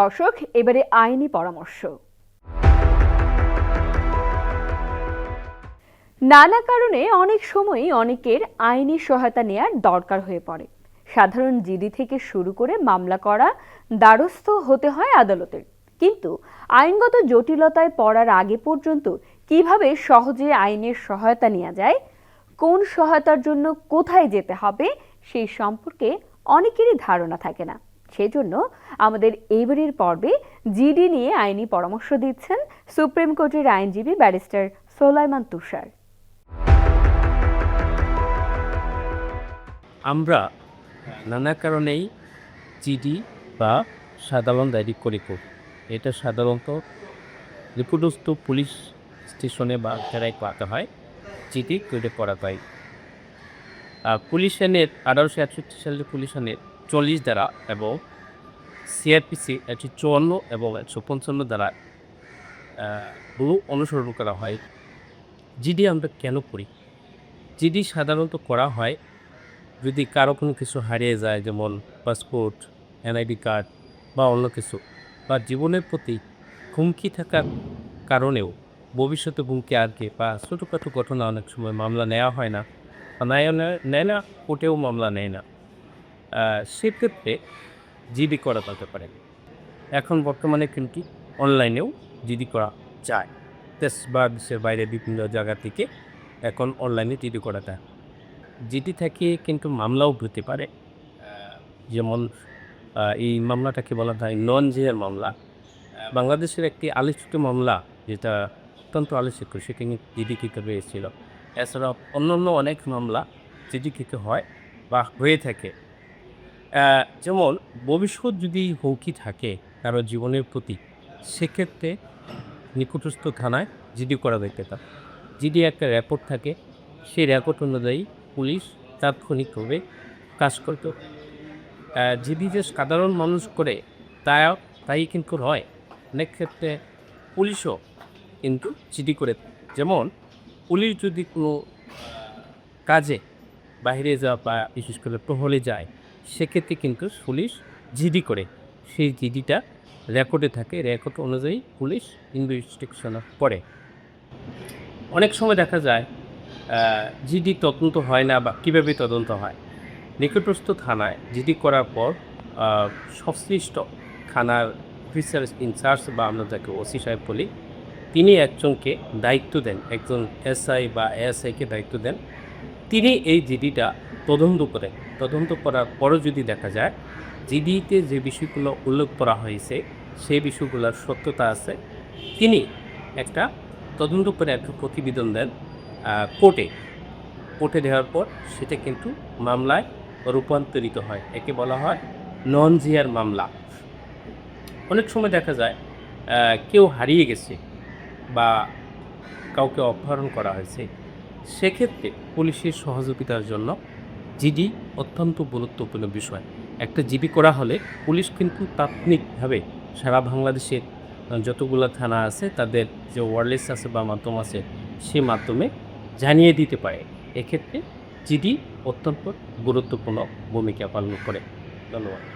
দর্শক, এবারে আইনি পরামর্শ। নানা কারণে অনেক সময়ই অনেকের আইনি সহায়তা নেয়ার দরকার হয়ে পড়ে। সাধারণ জিডি থেকে শুরু করে মামলা করা, দ্বারস্থ হতে হয় আদালতের। কিন্তু আইনগত জটিলতায় পড়ার আগে পর্যন্ত কীভাবে সহজে আইনের সহায়তা নেওয়া যায়, কোন সহায়তার জন্য কোথায় যেতে হবে, সেই সম্পর্কে অনেকেরই ধারণা থাকে না। সেজন্য আমাদের এবারের পর্বে জিডি নিয়ে আইনি পরামর্শ দিচ্ছেন সুপ্রিম কোর্টের আইনজীবী ব্যারিস্টার সোলাইমান তুষার। আমরা নানা কারণেই জিডি বা সাধারণ ডায়েরি করে এটা সাধারণত নিকটস্থ পুলিশ স্টেশনে বা জেলায় করাতে হয়, জিডি করে করা হয়। পুলিশ আইনের আঠারোশো একষট্টি সালের পুলিশ আইনের চল্লিশ দ্বারা এবং সিআরপিসি একশো চুয়ান্ন এবং একশো পঞ্চান্ন দ্বারা অনুসরণ করা হয়। জিডি আমরা কেন করি? জিডি সাধারণত করা হয় যদি কারও কোনো কিছু হারিয়ে যায়, যেমন পাসপোর্ট এনআইডি কার্ড বা অন্য কিছু, বা জীবনের প্রতি হুমকি থাকার কারণেও ভবিষ্যতে হুমকি আরকে বা ছোটোখাটো ঘটনা অনেক সময় মামলা নেওয়া হয় না বা নেয় না- কোর্টেও মামলা নেয় না। সেক্ষেত্রে জিডি করা যেতে পারে। এখন বর্তমানে কিন্তু অনলাইনেও জিডি করা যায়। দেশ বা দেশের বাইরে বিভিন্ন জায়গা থেকে এখন অনলাইনে জিডি করা যায়। জিডি থেকে কিন্তু মামলাও হতে পারে। যেমন এই মামলাটাকে বলা হয় নন জেয়ার মামলা। বাংলাদেশের একটি আলোচিত মামলা, যেটা অত্যন্ত আলোচিত জিডি কিতে রয়েছিল এছাড়াও অন্যান্য অনেক মামলা জিডি কিতে হয় বা হয়ে থাকে। যেমন ভবিষ্যৎ যদি হুমকি থাকে কারও জীবনের প্রতি, সেক্ষেত্রে নিকটস্থ থানায় জিডি করা যেতে পারে জিডি একটা রেপোর্ট থাকে, সেই রেপোর্ট অনুযায়ী পুলিশ তাৎক্ষণিকভাবে কাজ করতো। জিডি যে সাধারণ মানুষ করে তা তাই কিন্তু হয়। অনেক ক্ষেত্রে পুলিশও কিন্তু জিডি করে। যেমন পুলিশ যদি কোনো কাজে বাইরে যাওয়া বা বিশেষ করে টহলে যায় সেক্ষেত্রে কিন্তু পুলিশ জিডি করে। সেই জিডিটা রেকর্ডে থাকে। রেকর্ড অনুযায়ী পুলিশ ইনভেস্টিগেশন করে। অনেক সময় দেখা যায় জিডি তদন্ত হয় না বা কীভাবে তদন্ত হয়? নিকটস্থ থানায় জিডি করার পর সংশ্লিষ্ট থানার অফিসার ইনচার্জ বা আমরা যাকে ওসি সাহেব বলি, তিনি একজনকে দায়িত্ব দেন। একজন এসআই বা এএসআইকে দায়িত্ব দেন। তিনি এই জিডিটা তদন্ত করে, তদন্ত করার পরও যদি দেখা যায় জিডিতে যে বিষয়গুলো উল্লেখ করা হয়েছে, সেই বিষয়গুলোর সত্যতা আছে। তিনি একটা তদন্ত করে একটা প্রতিবেদন দেন কোর্টে। কোর্টে দেওয়ার পর সেটা কিন্তু মামলায় রূপান্তরিত হয়। একে বলা হয় নন জিয়ার মামলা। অনেক সময় দেখা যায় কেউ হারিয়ে গেছে বা কাউকে অপহরণ করা হয়েছে। সেক্ষেত্রে পুলিশের সহযোগিতার জন্য জিডি অত্যন্ত গুরুত্বপূর্ণ বিষয়। একটা জিবি করা হলে পুলিশ কিন্তু তাৎক্ষণিকভাবে সারা বাংলাদেশের যতগুলো থানা আছে, তাদের যে ওয়ারলেস আছে বা মাধ্যম আছে, সে মাধ্যমে জানিয়ে দিতে পারে। এক্ষেত্রে জিডি অত্যন্ত গুরুত্বপূর্ণ ভূমিকা পালন করে। ধন্যবাদ।